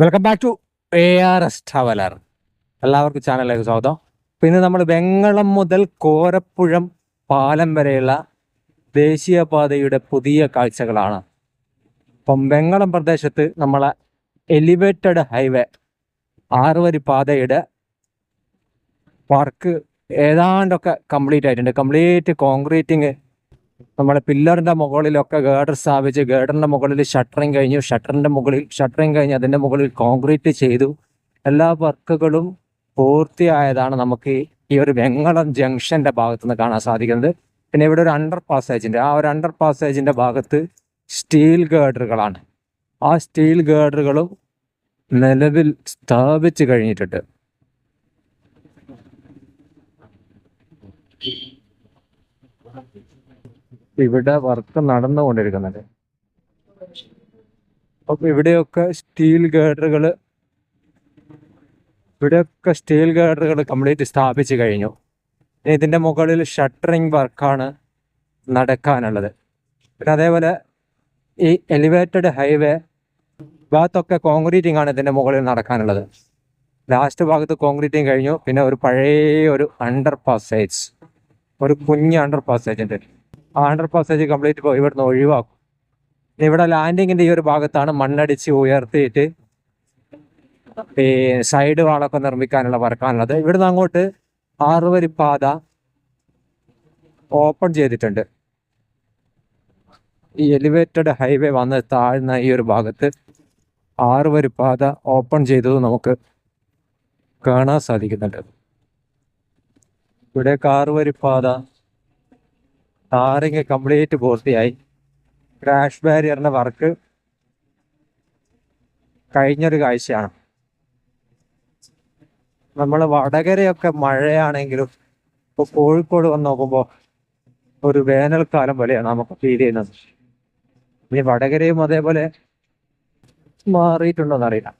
Welcome back to A R S traveller എല്ലാവർക്കും ചാനലിലേക്ക് സ്വാഗതം. പിന്നെ നമ്മൾ വെങ്ങളം മുതൽ കോരപ്പുഴം പാലം വരെയുള്ള ദേശീയപാതയുടെ പുതിയ കാഴ്ചകളാണ്. അപ്പം വെങ്ങളം പ്രദേശത്ത് നമ്മളെ എലിവേറ്റഡ് ഹൈവേ ആറുവരി പാതയുടെ വർക്ക് ഏതാണ്ടൊക്കെ കംപ്ലീറ്റ് ആയിട്ടുണ്ട്. കംപ്ലീറ്റ് കോൺക്രീറ്റിങ് നമ്മളെ പില്ലറിന്റെ മുകളിലൊക്കെ ഗേഡർ സ്ഥാപിച്ച് ഗേഡറിന്റെ മുകളിൽ ഷട്ടറിങ് കഴിഞ്ഞു. ഷട്ടറിന്റെ മുകളിൽ ഷട്ടറിങ് കഴിഞ്ഞ് അതിന്റെ മുകളിൽ കോൺക്രീറ്റ് ചെയ്തു. എല്ലാ വർക്കുകളും പൂർത്തിയായതാണ് നമുക്ക് ഈ ഒരു വെങ്ങളം ജംഗ്ഷന്റെ ഭാഗത്ത് നിന്ന് കാണാൻ സാധിക്കുന്നത്. പിന്നെ ഇവിടെ ഒരു അണ്ടർ പാസേജിന്റെ ആ ഒരു അണ്ടർ പാസേജിന്റെ ഭാഗത്ത് സ്റ്റീൽ ഗേഡറുകളാണ്. ആ സ്റ്റീൽ ഗേഡറുകളും നിലവിൽ സ്ഥാപിച്ചു കഴിഞ്ഞിട്ടുണ്ട്. ഇവിടെ വർക്ക് നടന്നുകൊണ്ടിരിക്കുന്നുണ്ട് അപ്പൊ ഇവിടെയൊക്കെ സ്റ്റീൽ ഗേഡറുകൾ ഇവിടെയൊക്കെ സ്റ്റീൽ ഗേഡറുകൾ കംപ്ലീറ്റ് സ്ഥാപിച്ചു കഴിഞ്ഞു. ഇനി ഇതിന്റെ മുകളിൽ ഷട്ടറിങ് വർക്കാണ് നടക്കാനുള്ളത്. പിന്നെ അതേപോലെ ഈ എലിവേറ്റഡ് ഹൈവേ ഭാഗത്തൊക്കെ കോൺക്രീറ്റിംഗ് ആണ് ഇതിന്റെ മുകളിൽ നടക്കാനുള്ളത്. ലാസ്റ്റ് ഭാഗത്ത് കോൺക്രീറ്റിംഗ് കഴിഞ്ഞു. പിന്നെ ഒരു പഴയ ഒരു അണ്ടർ പാസേജ് ഒരു കുഞ്ഞ് അണ്ടർ പാസേജ് ഉണ്ട്. ആ അണ്ടർ പാസേജ് കംപ്ലീറ്റ് ഇവിടുന്ന് ഒഴിവാക്കും. ഇവിടെ ലാൻഡിങ്ങിന്റെ ഈ ഒരു ഭാഗത്താണ് മണ്ണടിച്ച് ഉയർത്തിയിട്ട് ഈ സൈഡ് വാളൊക്കെ നിർമ്മിക്കാനുള്ള വർക്കാനുള്ളത് ഇവിടുന്ന് അങ്ങോട്ട് ആറുവരി പാത ഓപ്പൺ ചെയ്തിട്ടുണ്ട്. ഈ എലിവേറ്റഡ് ഹൈവേ വന്ന് താഴ്ന്ന ഈ ഒരു ഭാഗത്ത് ആറുവരി പാത ഓപ്പൺ ചെയ്തത് നമുക്ക് കാണാൻ സാധിക്കുന്നുണ്ട്. ഇവിടെ ആറുവരി പാത ടാറിങ് കംപ്ലീറ്റ് പൂർത്തിയായി. ക്രാഷ് ബാരിയറിന്റെ വർക്ക് കഴിഞ്ഞൊരു കാഴ്ചയാണ്. നമ്മൾ വടകരയൊക്കെ മഴയാണെങ്കിലും ഇപ്പോൾ കോഴിക്കോട് വന്ന് നോക്കുമ്പോൾ ഒരു വേനൽക്കാലം പോലെയാണ് നമുക്ക് ഫീൽ ചെയ്യുന്നത്. ഇനി വടകരയും അതേപോലെ മാറിയിട്ടുണ്ടോ എന്നറിയില്ല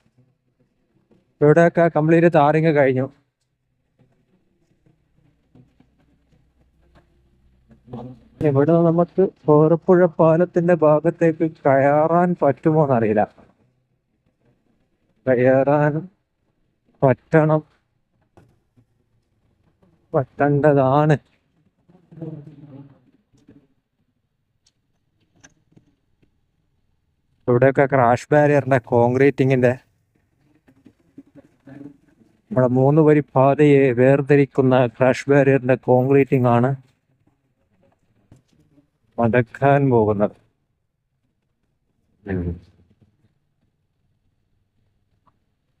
ഇവിടെയൊക്കെ കംപ്ലീറ്റ് താറിങ് കഴിഞ്ഞു. ഇവിടെ നമുക്ക് കോറപ്പുഴ പാലത്തിന്റെ ഭാഗത്തേക്ക് കയറാൻ പറ്റുമോ എന്നറിയില്ല കയറാൻ പറ്റണം. പറ്റേണ്ടതാണ്. ഇവിടെയൊക്കെ ക്രാഷ് ബാരിയറിന്റെ കോൺക്രീറ്റിങ്ങിന്റെ നമ്മുടെ മൂന്ന് വരി പാതയെ വേർതിരിക്കുന്ന ക്രാഷ് ബാരിയറിന്റെ കോൺക്രീറ്റിംഗ് ആണ്. നടക്കാൻ പോകുന്നത്.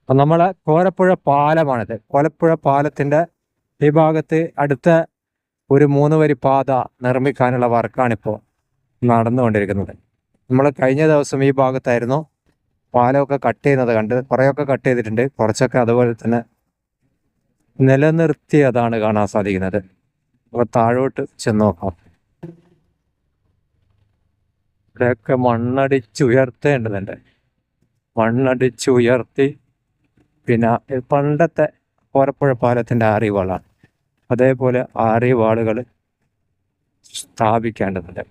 അപ്പൊ നമ്മളെ കോരപ്പുഴ പാലമാണിത്. കോലപ്പുഴ പാലത്തിന്റെ ഈ ഭാഗത്ത് അടുത്ത ഒരു മൂന്ന് വരി പാത നിർമ്മിക്കാനുള്ള വർക്കാണിപ്പോൾ നടന്നുകൊണ്ടിരിക്കുന്നത്. നമ്മൾ കഴിഞ്ഞ ദിവസം ഈ ഭാഗത്തായിരുന്നു പാലമൊക്കെ കട്ട് ചെയ്യുന്നത് കണ്ട്. കുറേയൊക്കെ കട്ട് ചെയ്തിട്ടുണ്ട്. കുറച്ചൊക്കെ അതുപോലെ തന്നെ നിലനിർത്തിയതാണ് കാണാൻ സാധിക്കുന്നത്. അപ്പോൾ താഴോട്ട് ചെന്ന് നോക്കാം. ഇവിടെയൊക്കെ മണ്ണടിച്ചുയർത്തേണ്ടതുണ്ട് മണ്ണടിച്ചുയർത്തി പിന്നെ പണ്ടത്തെ കോരപ്പുഴ പാലത്തിന്റെ ആറിവാളാണ്. അതേപോലെ ആറിവാളുകൾ സ്ഥാപിക്കേണ്ടതുണ്ട്.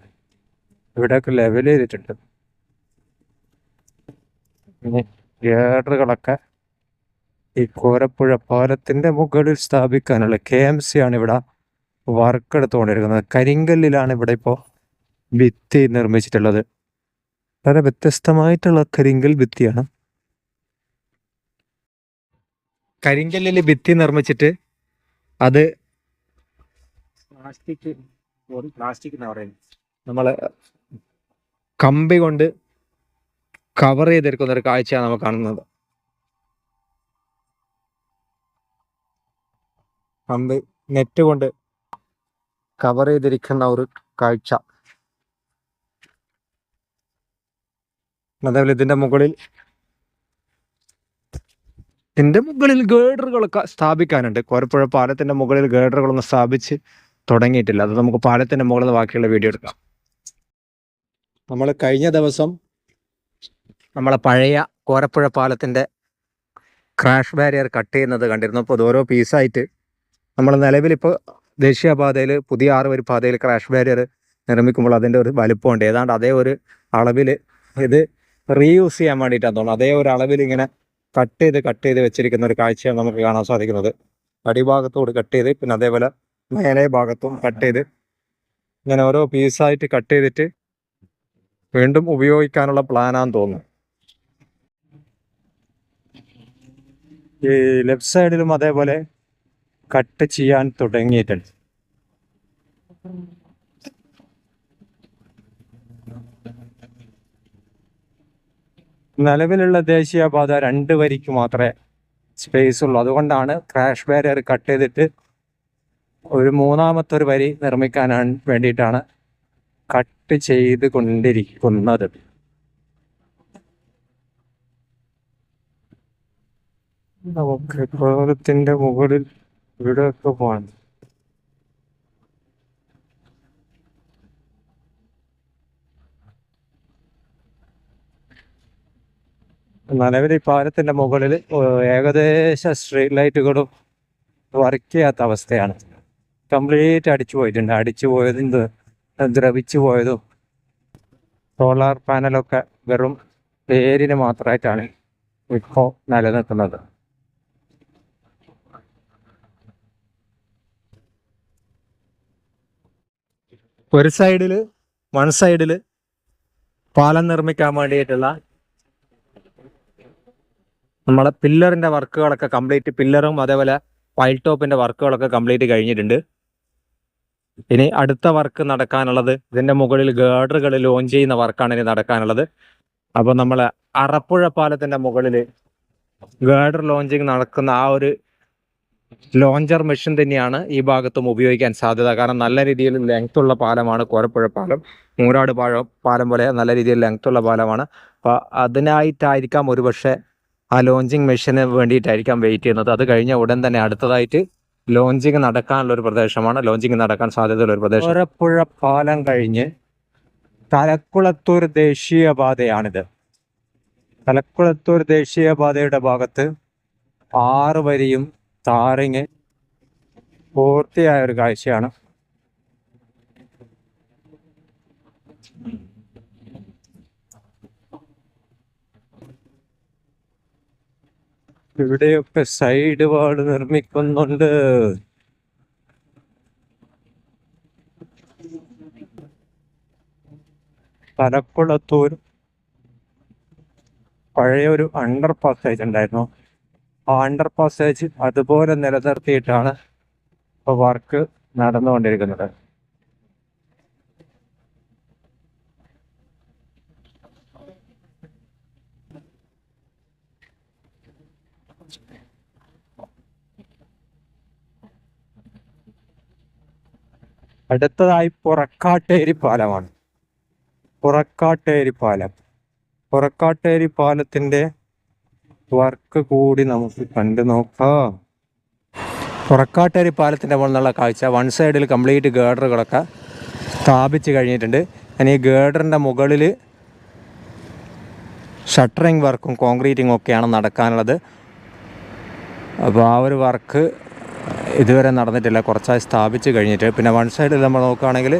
ഇവിടെയൊക്കെ ലെവൽ ചെയ്തിട്ടുണ്ട്. ഗേഡറുകളൊക്കെ ഈ കോരപ്പുഴ പാലത്തിന്റെ മുകളിൽ സ്ഥാപിക്കാനുള്ള കെ എം സി ആണ് ഇവിടെ വർക്ക് എടുത്തുകൊണ്ടിരിക്കുന്നത്. കരിങ്കല്ലിലാണ് ഇവിടെ ഇപ്പോൾ ഭിത്തി നിർമ്മിച്ചിട്ടുള്ളത്. വളരെ വ്യത്യസ്തമായിട്ടുള്ള കരിങ്കൽ ഭിത്തിയാണ്. കരിങ്കല്ലിൽ ഭിത്തി നിർമ്മിച്ചിട്ട് അത് പ്ലാസ്റ്റിക് പ്ലാസ്റ്റിക് എന്ന് പറയുന്നത് നമ്മൾ കമ്പി കൊണ്ട് കവർ ചെയ്തെടുക്കുന്ന ഒരു കാഴ്ചയാണ് നമ്മൾ കാണുന്നത്. കമ്പി നെറ്റ് കൊണ്ട് കവർ ചെയ്തിരിക്കുന്ന ഒരു കാഴ്ച. അതേപോലെ ഇതിന്റെ മുകളിൽ ഇതിന്റെ മുകളിൽ ഗേഡറുകളൊക്കെ സ്ഥാപിക്കാനുണ്ട്. കോരപ്പുഴ പാലത്തിന്റെ മുകളിൽ ഗേഡറുകളൊന്നും സ്ഥാപിച്ച് തുടങ്ങിയിട്ടില്ല. അത് നമുക്ക് പാലത്തിന്റെ മുകളിൽ നിന്ന് ബാക്കിയുള്ള വീഡിയോ എടുക്കാം. നമ്മൾ കഴിഞ്ഞ ദിവസം നമ്മളെ പഴയ കോരപ്പുഴ പാലത്തിന്റെ ക്രാഷ് ബാരിയർ കട്ട് ചെയ്യുന്നത് കണ്ടിരുന്നു. അപ്പോൾ അത് ഓരോ പീസായിട്ട് നമ്മൾ നിലവിലിപ്പോൾ ദേശീയപാതയിൽ പുതിയ ആറ് വരി പാതയിൽ ക്രാഷ് ബാരിയർ നിർമ്മിക്കുമ്പോൾ അതിന്റെ ഒരു വലുപ്പമുണ്ട്. ഏതാണ്ട് അതേ ഒരു അളവിൽ ഇത് റീയൂസ് ചെയ്യാൻ വേണ്ടിയിട്ടാണ് തോന്നുന്നത്. അതേ ഒരു അളവിൽ ഇങ്ങനെ കട്ട് ചെയ്ത് കട്ട് ചെയ്ത് വെച്ചിരിക്കുന്ന ഒരു കാഴ്ചയാണ് നമുക്ക് കാണാൻ സാധിക്കുന്നത്. അടിഭാഗത്തോട് കട്ട് ചെയ്ത് പിന്നെ അതേപോലെ മേലെ ഭാഗത്തും കട്ട് ചെയ്ത് ഇങ്ങനെ ഓരോ പീസായിട്ട് കട്ട് ചെയ്തിട്ട് വീണ്ടും ഉപയോഗിക്കാനുള്ള പ്ലാനാന്ന് തോന്നുന്നു. ഈ ലെഫ്റ്റ് സൈഡിലും അതേപോലെ കട്ട് ചെയ്യാൻ തുടങ്ങിയിട്ടുണ്ട്. നിലവിലുള്ള ദേശീയപാത രണ്ട് വരിക്ക് മാത്രമേ സ്പേസ് ഉള്ളൂ. അതുകൊണ്ടാണ് ക്രാഷ് ബാരിയർ കട്ട് ചെയ്തിട്ട് ഒരു മൂന്നാമത്തെ ഒരു വരി നിർമ്മിക്കാനാണ് വേണ്ടിയിട്ടാണ് കട്ട് ചെയ്ത് കൊണ്ടിരിക്കുന്നത്. നമുക്ക് മുകളിൽ ഇവിടെയൊക്കെ പോകാൻ നിലവിൽ ഈ പാലത്തിന്റെ മുകളിൽ ഏകദേശം സ്ട്രീറ്റ് ലൈറ്റുകളും വർക്ക് ചെയ്യാത്ത അവസ്ഥയാണ്. കംപ്ലീറ്റ് അടിച്ചു പോയിട്ടുണ്ട്. അടിച്ചു പോയതും ദ്രവിച്ചു പോയതും. സോളാർ പാനലൊക്കെ വെറും പേരിന് മാത്രമായിട്ടാണ് ഇപ്പോൾ നിലനിൽക്കുന്നത്. ഒരു സൈഡിൽ വൺ സൈഡിൽ പാലം നിർമ്മിക്കാൻ വേണ്ടിയിട്ടുള്ള നമ്മളെ പില്ലറിന്റെ വർക്കുകളൊക്കെ കംപ്ലീറ്റ് പില്ലറും അതേപോലെ പൈൽ ടോപ്പിന്റെ വർക്കുകളൊക്കെ കംപ്ലീറ്റ് കഴിഞ്ഞിട്ടുണ്ട്. ഇനി അടുത്ത വർക്ക് നടക്കാനുള്ളത് ഇതിന്റെ മുകളിൽ ഗേഡറുകൾ ലോഞ്ച് ചെയ്യുന്ന വർക്കാണ് ഇനി നടക്കാനുള്ളത്. അപ്പോൾ നമ്മൾ അറപ്പുഴ പാലത്തിന്റെ മുകളിൽ ഗേഡർ ലോഞ്ചിങ് നടക്കുന്ന ആ ഒരു ലോഞ്ചർ മെഷീൻ തന്നെയാണ് ഈ ഭാഗത്തും ഉപയോഗിക്കാൻ സാധ്യത. കാരണം നല്ല രീതിയിൽ ലെങ്ത് ഉള്ള പാലമാണ് കോരപ്പുഴ പാലം. മൂരാട് പാഴം പാലം പോലെ നല്ല രീതിയിൽ ലെങ്ത് ഉള്ള പാലമാണ്. അപ്പോൾ അതിനായിട്ടായിരിക്കാം ഒരുപക്ഷെ ആ ലോഞ്ചിങ് മെഷീന് വേണ്ടിയിട്ടായിരിക്കാം വെയിറ്റ് ചെയ്യുന്നത്. അത് കഴിഞ്ഞ ഉടൻ തന്നെ അടുത്തതായിട്ട് ലോഞ്ചിങ് നടക്കാനുള്ള ഒരു പ്രദേശമാണ്. ലോഞ്ചിങ് നടക്കാൻ സാധ്യതയുള്ള ഒരു പ്രദേശം. ഒരപ്പുഴ പാലം കഴിഞ്ഞ് തലക്കുളത്തൂർ ദേശീയപാതയാണിത്. തലക്കുളത്തൂർ ദേശീയപാതയുടെ ഭാഗത്ത് ആറ് വരിയും താറിങ് പൂർത്തിയായ ഒരു കാഴ്ചയാണ്. ഇവിടെയൊക്കെ സൈഡ് വാർഡ് നിർമ്മിക്കുന്നുണ്ട്. തലക്കുളത്തൂർ പഴയ ഒരു അണ്ടർ പാസേജ് ഉണ്ടായിരുന്നു. ആ അണ്ടർ പാസേജ് അതുപോലെ നിലനിർത്തിയിട്ടാണ് ഇപ്പോൾ വർക്ക് നടന്നുകൊണ്ടിരിക്കുന്നത്. അടുത്തതായി പുറക്കാട്ടേരി പാലമാണ്. പുറക്കാട്ടേരി പാലം. പുറക്കാട്ടേരി പാലത്തിന്റെ വർക്ക് കൂടി നമുക്ക് കണ്ടു നോക്കാം. പുറക്കാട്ടേരി പാലത്തിന്റെ മുകളിൽ നിന്നുള്ള കാഴ്ച. വൺ സൈഡിൽ കംപ്ലീറ്റ് ഗേഡറുകളൊക്കെ സ്ഥാപിച്ച് കഴിഞ്ഞിട്ടുണ്ട്. ഇനി ഈ ഗേഡറിന്റെ മുകളിൽ ഷട്ടറിങ് വർക്കും കോൺക്രീറ്റിങ്ങും ഒക്കെയാണ് നടക്കാനുള്ളത്. അപ്പോൾ ആ ഒരു വർക്ക് ഇതുവരെ നടന്നിട്ടില്ല. കുറച്ചായി സ്ഥാപിച്ച് കഴിഞ്ഞിട്ട്. പിന്നെ വൺ സൈഡിൽ നമ്മൾ നോക്കുകയാണെങ്കിൽ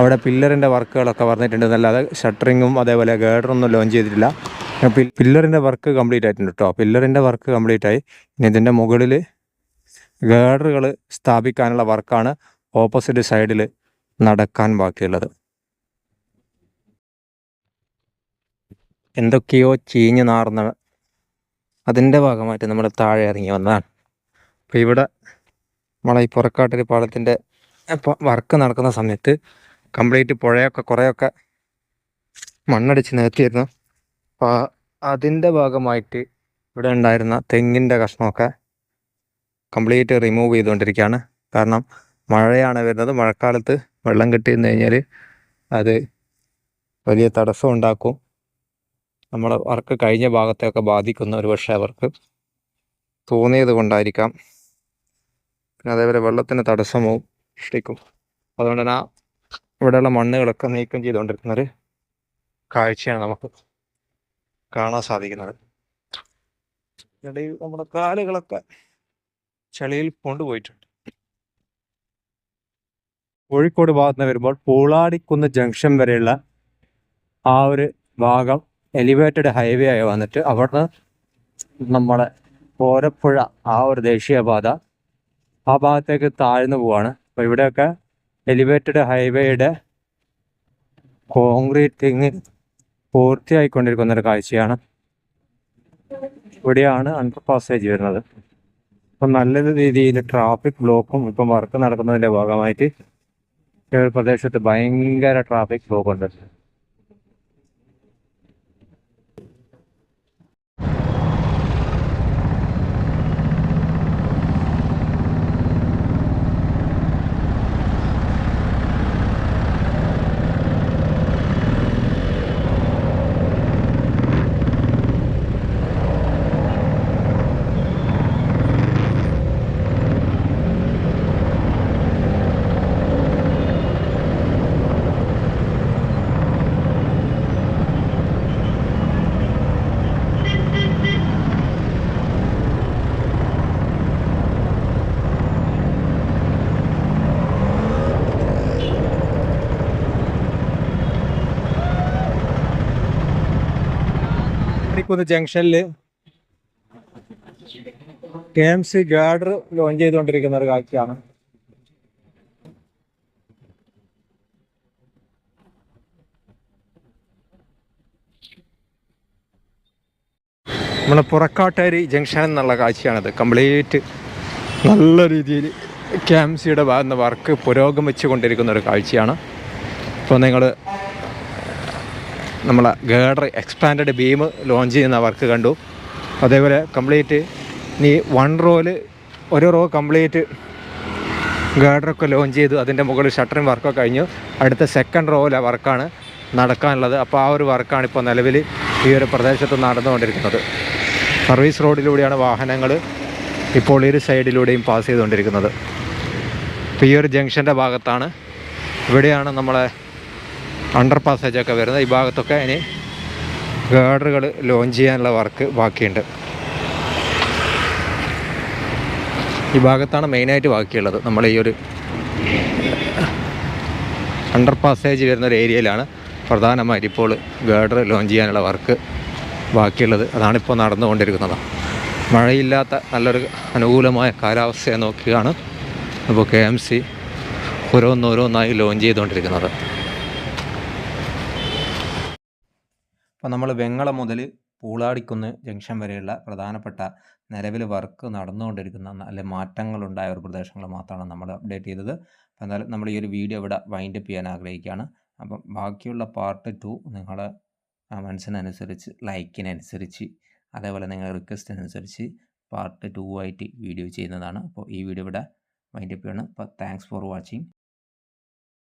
അവിടെ പില്ലറിന്റെ വർക്കുകളൊക്കെ പറഞ്ഞിട്ടുണ്ട് എന്നല്ലാതെ ഷട്ടറിങ്ങും അതേപോലെ ഗേഡറൊന്നും ലോഞ്ച് ചെയ്തിട്ടില്ല. പില്ലറിന്റെ വർക്ക് കംപ്ലീറ്റ് ആയിട്ടുണ്ട് കേട്ടോ പില്ലറിന്റെ വർക്ക് കംപ്ലീറ്റ് ആയി. ഇനി ഇതിന്റെ മുകളിൽ ഗേഡറുകൾ സ്ഥാപിക്കാനുള്ള വർക്കാണ് ഓപ്പോസിറ്റ് സൈഡിൽ നടക്കാൻ ബാക്കിയുള്ളത്. എന്തൊക്കെയോ ചീഞ്ഞു നാർന്ന അതിന്റെ ഭാഗമായിട്ട് നമ്മൾ താഴെ ഇറങ്ങി വന്നതാണ്. അപ്പോൾ ഇവിടെ നമ്മളെ ഈ പുറക്കാട്ടൊരു പാലത്തിന്റെ വർക്ക് നടക്കുന്ന സമയത്ത് കംപ്ലീറ്റ് പുഴയൊക്കെ കുറേയൊക്കെ മണ്ണടിച്ച് നികത്തിയിരുന്നു. അപ്പോൾ അതിന്റെ ഭാഗമായിട്ട് ഇവിടെ ഉണ്ടായിരുന്ന തെങ്ങിന്റെ കഷ്ണമൊക്കെ കംപ്ലീറ്റ് റിമൂവ് ചെയ്തുകൊണ്ടിരിക്കുകയാണ്. കാരണം മഴയാണ് വരുന്നത്. മഴക്കാലത്ത് വെള്ളം കെട്ടിയിരുന്നു കഴിഞ്ഞാൽ അത് വലിയ തടസ്സം ഉണ്ടാക്കും. നമ്മളെ വർക്ക് കഴിഞ്ഞ ഭാഗത്തെയൊക്കെ ബാധിക്കുന്ന ഒരു പക്ഷേ അവർക്ക് തോന്നിയത് കൊണ്ടായിരിക്കാം. പിന്നെ അതേപോലെ വെള്ളത്തിന് തടസ്സമോ സൃഷ്ടിക്കും. അതുകൊണ്ട് തന്നെ ആ ഇവിടെയുള്ള മണ്ണുകളൊക്കെ നീക്കം ചെയ്തുകൊണ്ടിരിക്കുന്ന ഒരു കാഴ്ചയാണ് നമുക്ക് കാണാൻ സാധിക്കുന്നത്. ഇടയിൽ നമ്മുടെ കാലുകളൊക്കെ ചളിയിൽ കൊണ്ടുപോയിട്ടുണ്ട് കോഴിക്കോട് ഭാഗത്ത് നിന്ന് വരുമ്പോൾ പൂളാടിക്കുന്ന് ജംഗ്ഷൻ വരെയുള്ള ആ ഒരു ഭാഗം എലിവേറ്റഡ് ഹൈവേ ആയി വന്നിട്ട് അവിടുന്ന് നമ്മളെ കോരപ്പുഴ ആ ഒരു ദേശീയപാത ആ ഭാഗത്തേക്ക് താഴ്ന്നു പോവാണ്. അപ്പോൾ ഇവിടെയൊക്കെ എലിവേറ്റഡ് ഹൈവേയുടെ കോൺക്രീറ്റ് കോൺക്രീറ്റിങ് പൂർത്തിയായിക്കൊണ്ടിരിക്കുന്ന ഒരു കാഴ്ചയാണ്. ഇവിടെയാണ് അണ്ടർ പാസേജ് വരുന്നത്. അപ്പം നല്ല രീതിയിൽ ട്രാഫിക് ബ്ലോക്കും ഇപ്പം വർക്ക് നടക്കുന്നതിന്റെ ഭാഗമായിട്ട് ഈ ഒരു പ്രദേശത്ത് ഭയങ്കര ട്രാഫിക് ബ്ലോക്ക് മണിക്കുന്ന് ജംഗ്ഷനിൽ K M C girder launch ചെയ്തുകൊണ്ടിരിക്കുന്ന ഒരു കാഴ്ചയാണ്. നമ്മളെ പുറക്കാട്ടേരി ജംഗ്ഷൻ എന്നുള്ള കാഴ്ചയാണിത്. കംപ്ലീറ്റ് നല്ല രീതിയിൽ കെ എം സിയുടെ ഭാഗത്ത് വർക്ക് പുരോഗമിച്ചു കൊണ്ടിരിക്കുന്ന ഒരു കാഴ്ചയാണ്. ഇപ്പോൾ നിങ്ങൾ നമ്മളെ ഗേഡർ എക്സ്പാൻഡ് ബീം ലോഞ്ച് ചെയ്യുന്ന വർക്ക് കണ്ടു. അതേപോലെ കംപ്ലീറ്റ് ഇനി വൺ റോയിൽ ഒരു റോ കംപ്ലീറ്റ് ഗേഡറൊക്കെ ലോഞ്ച് ചെയ്തു. അതിന്റെ മുകളിൽ ഷട്ടറിങ് വർക്കൊക്കെ കഴിഞ്ഞു. അടുത്ത സെക്കൻഡ് റോയിലെ വർക്കാണ് നടക്കാനുള്ളത്. അപ്പോൾ ആ ഒരു വർക്കാണ് ഇപ്പോൾ നിലവിൽ ഈ ഒരു പ്രദേശത്ത് നടന്നുകൊണ്ടിരിക്കുന്നത്. സർവീസ് റോഡിലൂടെയാണ് വാഹനങ്ങൾ ഇപ്പോൾ ഈ ഒരു സൈഡിലൂടെയും പാസ് ചെയ്തുകൊണ്ടിരിക്കുന്നത്. ഇപ്പോൾ ഈ ഒരു ജംഗ്ഷന്റെ ഭാഗത്താണ്. ഇവിടെയാണ് നമ്മളെ അണ്ടർ പാസേജൊക്കെ വരുന്നത്. ഈ ഭാഗത്തൊക്കെ ഇനി ഗാർഡറുകൾ ലോഞ്ച് ചെയ്യാനുള്ള വർക്ക് ബാക്കിയുണ്ട്. ഈ ഭാഗത്താണ് മെയിനായിട്ട് ബാക്കിയുള്ളത്. നമ്മൾ ഈ ഒരു അണ്ടർ പാസേജ് വരുന്ന ഒരു ഏരിയയിലാണ് പ്രധാനമായിട്ട് ഇപ്പോൾ ഗാർഡർ ലോഞ്ച് ചെയ്യാനുള്ള വർക്ക് ബാക്കിയുള്ളത്. അതാണിപ്പോൾ നടന്നുകൊണ്ടിരിക്കുന്നത്. മഴയില്ലാത്ത നല്ലൊരു അനുകൂലമായ കാലാവസ്ഥയെ നോക്കിയാണ് ഇപ്പോൾ കെ എം സി ഓരോന്നോരോന്നായി ലോഞ്ച് ചെയ്തുകൊണ്ടിരിക്കുന്നത്. അപ്പോൾ നമ്മൾ വെങ്ങള മുതൽ പൂളാടിക്കുന്ന് ജംഗ്ഷൻ വരെയുള്ള പ്രധാനപ്പെട്ട നിലവിൽ വർക്ക് നടന്നുകൊണ്ടിരിക്കുന്ന നല്ല മാറ്റങ്ങളുണ്ടായ ഒരു പ്രദേശങ്ങൾ മാത്രമാണ് നമ്മൾ അപ്ഡേറ്റ് ചെയ്തത്. അപ്പോൾ എന്തായാലും നമ്മൾ ഈ ഒരു വീഡിയോ ഇവിടെ വൈൻഡപ്പ് ചെയ്യാൻ ആഗ്രഹിക്കുകയാണ്. അപ്പം ബാക്കിയുള്ള പാർട്ട് ടു നിങ്ങൾ മനസ്സിനനുസരിച്ച് ലൈക്കിനനുസരിച്ച് അതേപോലെ നിങ്ങളുടെ റിക്വസ്റ്റിനനുസരിച്ച് പാർട്ട് ടു ആയിട്ട് വീഡിയോ ചെയ്യുന്നതാണ്. അപ്പോൾ ഈ വീഡിയോ ഇവിടെ വൈൻഡപ്പ് ചെയ്യണം അപ്പോൾ താങ്ക്സ് ഫോർ വാച്ചിങ്